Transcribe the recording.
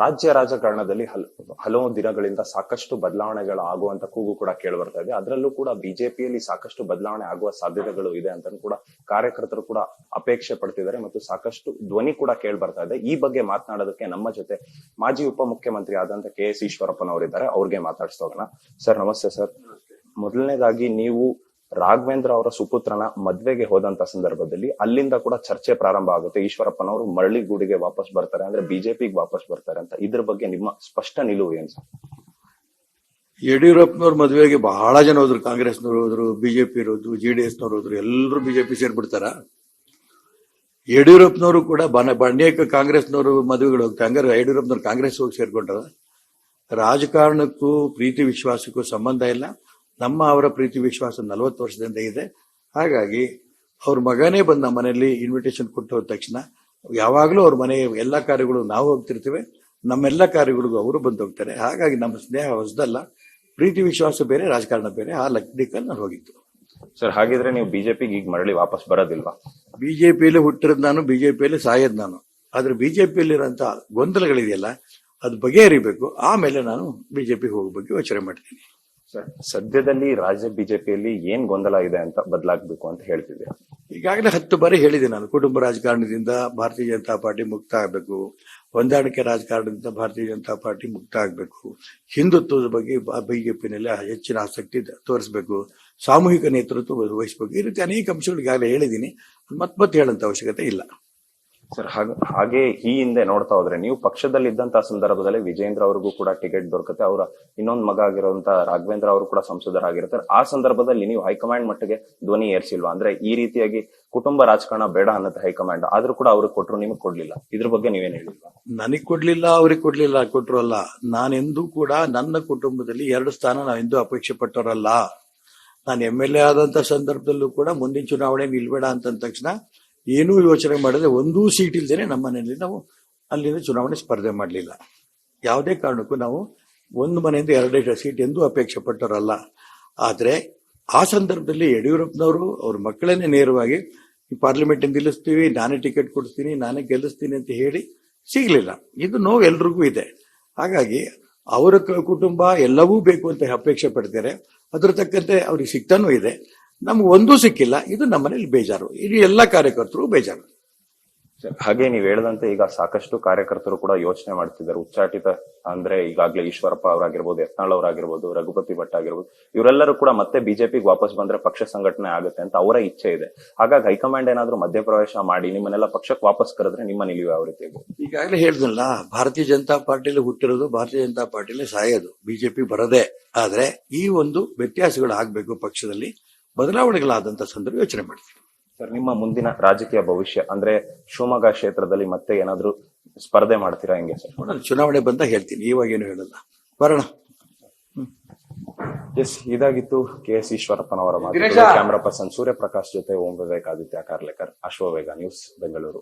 ರಾಜ್ಯ ರಾಜಕಾರಣದಲ್ಲಿ ಹಲ್ ಹಲವು ದಿನಗಳಿಂದ ಸಾಕಷ್ಟು ಬದಲಾವಣೆಗಳು ಆಗುವಂತ ಕೂಗು ಕೂಡ ಕೇಳಿ ಬರ್ತಾ ಇದೆ. ಅದರಲ್ಲೂ ಕೂಡ ಬಿಜೆಪಿಯಲ್ಲಿ ಸಾಕಷ್ಟು ಬದಲಾವಣೆ ಆಗುವ ಸಾಧ್ಯತೆಗಳು ಇದೆ ಅಂತ ಕೂಡ ಕಾರ್ಯಕರ್ತರು ಕೂಡ ಅಪೇಕ್ಷೆ ಪಡ್ತಿದ್ದಾರೆ ಮತ್ತು ಸಾಕಷ್ಟು ಧ್ವನಿ ಕೂಡ ಕೇಳಿ ಬರ್ತಾ ಇದೆ. ಈ ಬಗ್ಗೆ ಮಾತನಾಡೋದಕ್ಕೆ ನಮ್ಮ ಜೊತೆ ಮಾಜಿ ಉಪಮುಖ್ಯಮಂತ್ರಿ ಆದಂತ ಕೆ ಎಸ್ ಈಶ್ವರಪ್ಪನವರಿದ್ದಾರೆ. ಅವ್ರಿಗೆ ಹೋಗೋಣ. ಸರ್ ನಮಸ್ತೆ ಸರ್. ಮೊದಲನೇದಾಗಿ ನೀವು ರಾಘವೇಂದ್ರ ಅವರ ಸುಪುತ್ರನ ಮದ್ವೆಗೆ ಹೋದಂತ ಸಂದರ್ಭದಲ್ಲಿ ಅಲ್ಲಿಂದ ಕೂಡ ಚರ್ಚೆ ಪ್ರಾರಂಭ ಆಗುತ್ತೆ. ಈಶ್ವರಪ್ಪನವರು ಮರಳಿಗೂಡಿಗೆ ವಾಪಸ್ ಬರ್ತಾರೆ ಅಂದ್ರೆ ಬಿಜೆಪಿಗೆ ವಾಪಸ್ ಬರ್ತಾರೆ ಅಂತ. ಇದ್ರ ಬಗ್ಗೆ ನಿಮ್ಮ ಸ್ಪಷ್ಟ ನಿಲುವು ಏನ್ ಸರ್? ಯಡಿಯೂರಪ್ಪನವ್ರ ಮದುವೆಗೆ ಬಹಳ ಜನ ಹೋದ್ರು. ಕಾಂಗ್ರೆಸ್ನವ್ರು ಹೋದ್ರು ಬಿಜೆಪಿ ಇರೋದು ಜೆ ಡಿ ಎಸ್ನವ್ರು ಹೋದ್ರು. ಎಲ್ಲರೂ ಬಿಜೆಪಿ ಸೇರ್ಬಿಡ್ತಾರ. ಯಡಿಯೂರಪ್ಪನವರು ಕೂಡ ಬನ ಅನೇಕ ಕಾಂಗ್ರೆಸ್ನವರು ಮದುವೆಗಳು ಹೋಗ್ತಾರೆ ಹಂಗಾರೆ ಯಡಿಯೂರಪ್ಪನವ್ರು ಕಾಂಗ್ರೆಸ್ ಹೋಗಿ ಸೇರ್ಕೊಂಡ್ರ. ರಾಜಕಾರಣಕ್ಕೂ, ಪ್ರೀತಿ ವಿಶ್ವಾಸಕ್ಕೂ ಸಂಬಂಧ ಇಲ್ಲ. ನಮ್ಮ ಅವರ ಪ್ರೀತಿ ವಿಶ್ವಾಸ ನಲವತ್ತು ವರ್ಷದಿಂದ ಇದೆ. ಹಾಗಾಗಿ ಅವ್ರ ಮಗನೇ ಬಂದ ನಮ್ಮ ಮನೆಯಲ್ಲಿ ಇನ್ವಿಟೇಷನ್ ಕೊಟ್ಟು ಹೋದ ತಕ್ಷಣ ಯಾವಾಗಲೂ ಅವ್ರ ಮನೆ ಎಲ್ಲ ಕಾರ್ಯಗಳು ನಾವು ಹೋಗ್ತಿರ್ತೇವೆ. ನಮ್ಮೆಲ್ಲ ಕಾರ್ಯಗಳಿಗೂ ಅವರು ಬಂದು ಹೋಗ್ತಾರೆ. ಹಾಗಾಗಿ ನಮ್ಮ ಸ್ನೇಹ ಹೊಸದಲ್ಲ. ಪ್ರೀತಿ ವಿಶ್ವಾಸ ಬೇರೆ ರಾಜಕಾರಣ ಬೇರೆ. ಆ ಲೆಕ್ಕದಲ್ಲಿ ನಾನು ಹೋಗಿದ್ದು. ಸರ್ ಹಾಗಿದ್ರೆ ನೀವು ಬಿಜೆಪಿಗೆ ಈಗ ಮರಳಿ ವಾಪಸ್ ಬರೋದಿಲ್ವಾ? ಬಿಜೆಪಿಯಲ್ಲಿ ಹುಟ್ಟಿರೋದು ನಾನು ಬಿಜೆಪಿಯಲ್ಲಿ ಸಾಯೋದು ನಾನು. ಆದ್ರೆ ಬಿಜೆಪಿಯಲ್ಲಿರೋಂಥ ಗೊಂದಲಗಳಿದೆಯಲ್ಲ ಅದು ಬಗೆಹರಿಬೇಕು. ಆಮೇಲೆ ನಾನು ಬಿಜೆಪಿಗೆ ಹೋಗೋ ಬಗ್ಗೆ ಯೋಚನೆ ಮಾಡ್ತೀನಿ. ಸದ್ಯದಲ್ಲಿ ರಾಜ್ಯ ಬಿಜೆಪಿಯಲ್ಲಿ ಏನ್ ಗೊಂದಲ ಇದೆ ಅಂತ ಬದಲಾಗಬೇಕು ಅಂತ ಹೇಳ್ತಿದ್ದೆ ಈಗಾಗಲೇ ಹತ್ತು ಬಾರಿ ಹೇಳಿದೆ ನಾನು, ಕುಟುಂಬ ರಾಜಕಾರಣದಿಂದ ಭಾರತೀಯ ಜನತಾ ಪಾರ್ಟಿ ಮುಕ್ತ ಆಗಬೇಕು, ಹೊಂದಾಣಿಕೆ ರಾಜಕಾರಣದಿಂದ ಭಾರತೀಯ ಜನತಾ ಪಾರ್ಟಿ ಮುಕ್ತ ಆಗಬೇಕು, ಹಿಂದುತ್ವದ ಬಗ್ಗೆ ಬಿಜೆಪಿನಲ್ಲಿ ಹೆಚ್ಚಿನ ಆಸಕ್ತಿ ತೋರಿಸಬೇಕು, ಸಾಮೂಹಿಕ ನೇತೃತ್ವ ವಹಿಸಬೇಕು, ಈ ರೀತಿ ಅನೇಕ ಅಂಶಗಳು ಈಗಾಗಲೇ ಹೇಳಿದ್ದೀನಿ ಮತ್ ಮತ್ತೆ ಹೇಳಂತ ಅವಶ್ಯಕತೆ ಇಲ್ಲ. ಸರ್, ಹಾಗ- ಈ ಹಿಂದೆ ನೋಡ್ತಾ ಹೋದ್ರೆ ನೀವು ಪಕ್ಷದಲ್ಲಿ ಇದ್ದಂತ ಸಂದರ್ಭದಲ್ಲಿ ವಿಜೇಂದ್ರ ಅವ್ರಿಗೂ ಕೂಡ ಟಿಕೆಟ್ ದೊರಕುತ್ತೆ. ಅವರ ಇನ್ನೊಂದು ಮಗ ಆಗಿರುವಂತ ರಾಘವೇಂದ್ರ ಅವರು ಕೂಡ ಸಂಸದರಾಗಿರ್ತಾರೆ ಆ ಸಂದರ್ಭದಲ್ಲಿ ನೀವು ಹೈಕಮಾಂಡ್ ಮಟ್ಟಿಗೆ ಧ್ವನಿ ಏರ್ಸಿಲ್ವಾ? ಅಂದ್ರೆ ಈ ರೀತಿಯಾಗಿ ಕುಟುಂಬ ರಾಜಕಾರಣ ಬೇಡ ಅನ್ನತ್ತೆ ಹೈಕಮಾಂಡ್. ಆದ್ರೂ ಕೂಡ ಅವ್ರಿಗೆ ಕೊಟ್ರು ನಿಮಗೆ ಕೊಡ್ಲಿಲ್ಲ. ಇದ್ರ ಬಗ್ಗೆ ನೀವೇನ್ ಹೇಳಿಲ್ವಾ? ನನಗ್ ಕೊಡ್ಲಿಲ್ಲ, ಅವ್ರಿಗೆ ಕೊಡ್ಲಿಲ್ಲ, ಕೊಟ್ರು ಅಲ್ಲ. ನಾನೆಂದೂ ಕೂಡ ನನ್ನ ಕುಟುಂಬದಲ್ಲಿ ಎರಡು ಸ್ಥಾನ ನಾವೆಂದೂ ಅಪೇಕ್ಷೆ ಪಟ್ಟವರಲ್ಲ ನಾನು ಎಂ ಎಲ್ ಎ ಆದಂತ ಸಂದರ್ಭದಲ್ಲೂ ಕೂಡ ಮುಂದಿನ ಚುನಾವಣೆ ನಿಲ್ಬೇಡ ಅಂತ ತಕ್ಷಣ ಏನೂ ಯೋಚನೆ ಮಾಡದೆ ಒಂದೂ ಸೀಟ್ ಇಲ್ದೇನೆ ನಮ್ಮ ಮನೆಯಲ್ಲಿ ನಾವು ಅಲ್ಲಿಂದ ಚುನಾವಣೆ ಸ್ಪರ್ಧೆ ಮಾಡಲಿಲ್ಲ. ಯಾವುದೇ ಕಾರಣಕ್ಕೂ ನಾವು ಒಂದು ಮನೆಯಿಂದ ಎರಡೆರಡು ಸೀಟ್ ಎಂದು ಅಪೇಕ್ಷೆ ಪಟ್ಟವರಲ್ಲ. ಆದರೆ ಆ ಸಂದರ್ಭದಲ್ಲಿ ಯಡಿಯೂರಪ್ಪನವರು ಅವ್ರ ಮಕ್ಕಳನ್ನೇ ನೇರವಾಗಿ ಪಾರ್ಲಿಮೆಂಟ್ ನಿಲ್ಲಿಸ್ತೀವಿ, ನಾನೇ ಟಿಕೆಟ್ ಕೊಡ್ತೀನಿ ನಾನೇ ಗೆಲ್ಲಿಸ್ತೀನಿ ಅಂತ ಹೇಳಿ ಸಿಗಲಿಲ್ಲ. ಇದು ನೋವು ಎಲ್ರಿಗೂ ಇದೆ. ಹಾಗಾಗಿ ಅವರ ಕುಟುಂಬ ಎಲ್ಲವೂ ಬೇಕು ಅಂತ ಅಪೇಕ್ಷೆ ಪಡ್ತಾರೆ. ಅದ್ರ ತಕ್ಕಂತೆ ಅವ್ರಿಗೆ ಸಿಗ್ತಾನೂ ಇದೆ. ನಮ್ಗೆ ಒಂದೂ ಸಿಕ್ಕಿಲ್ಲ. ಇದು ನಮ್ಮನೇಲಿ ಬೇಜಾರು. ಇದು ಎಲ್ಲ ಕಾರ್ಯಕರ್ತರು ಬೇಜಾರು. ಹಾಗೆ ನೀವು ಹೇಳದಂತೆ ಈಗ ಸಾಕಷ್ಟು ಕಾರ್ಯಕರ್ತರು ಕೂಡ ಯೋಚನೆ ಮಾಡ್ತಿದ್ದಾರೆ. ಉಚ್ಚಾಟಿತ ಅಂದ್ರೆ ಈಗಾಗಲೇ ಈಶ್ವರಪ್ಪ ಅವರಾಗಿರ್ಬೋದು ಯತ್ನಾಳ್ ಅವರಾಗಿರ್ಬೋದು ರಘುಪತಿ ಭಟ್ ಆಗಿರ್ಬೋದು ಇವರೆಲ್ಲರೂ ಕೂಡ ಮತ್ತೆ ಬಿಜೆಪಿಗೆ ವಾಪಸ್ ಬಂದ್ರೆ ಪಕ್ಷ ಸಂಘಟನೆ ಆಗುತ್ತೆ ಅಂತ ಅವರ ಇಚ್ಛೆ ಇದೆ. ಹಾಗಾಗಿ ಹೈಕಮಾಂಡ್ ಏನಾದ್ರೂ ಮಧ್ಯಪ್ರವೇಶ ಮಾಡಿ ನಿಮ್ಮನ್ನೆಲ್ಲ ಪಕ್ಷಕ್ಕೆ ವಾಪಸ್ ಕರೆದ್ರೆ ನಿಮ್ಮ ನಿಲುವು ಯಾವ ರೀತಿ? ಈಗಾಗಲೇ ಹೇಳ್ದಲ್ಲ ಭಾರತೀಯ ಜನತಾ ಪಾರ್ಟಿಲಿ ಹುಟ್ಟಿರೋದು ಭಾರತೀಯ ಜನತಾ ಪಾರ್ಟಿಲಿ ಸಾಯೋದು. ಬಿಜೆಪಿ ಬರದೆ. ಆದ್ರೆ ಈ ಒಂದು ವ್ಯತ್ಯಾಸಗಳು ಆಗ್ಬೇಕು ಪಕ್ಷದಲ್ಲಿ. ಬದಲಾವಣೆಗಳಾದಂತ ಸಂದರ್ಭ ಯೋಚನೆ ಮಾಡ್ತೀವಿ ಸರ್ ನಿಮ್ಮ ಮುಂದಿನ ರಾಜಕೀಯ ಭವಿಷ್ಯ ಅಂದ್ರೆ ಶಿವಮೊಗ್ಗ ಕ್ಷೇತ್ರದಲ್ಲಿ ಮತ್ತೆ ಏನಾದ್ರೂ ಸ್ಪರ್ಧೆ ಮಾಡ್ತೀರಾ ಹೆಂಗೆ ಸರ್? ನೋಡೋಣ ಚುನಾವಣೆ ಬಂದ ಹೇಳ್ತೀನಿ ಇವಾಗೇನು ಹೇಳಲ್ಲ. ಬರೋಣ. ಎಸ್ ಇದಾಗಿತ್ತು ಕೆ ಎಸ್ ಈಶ್ವರಪ್ಪನವರ ಮಾತು. ಕ್ಯಾಮರಾ ಪರ್ಸನ್ ಸೂರ್ಯಪ್ರಕಾಶ್ ಜೊತೆ ಓಂ ವಿವೇಕ್ ಆದಿತ್ಯ ಕಾರ್ಲೇಕರ್ ಅಶ್ವವೇಗ ನ್ಯೂಸ್ ಬೆಂಗಳೂರು.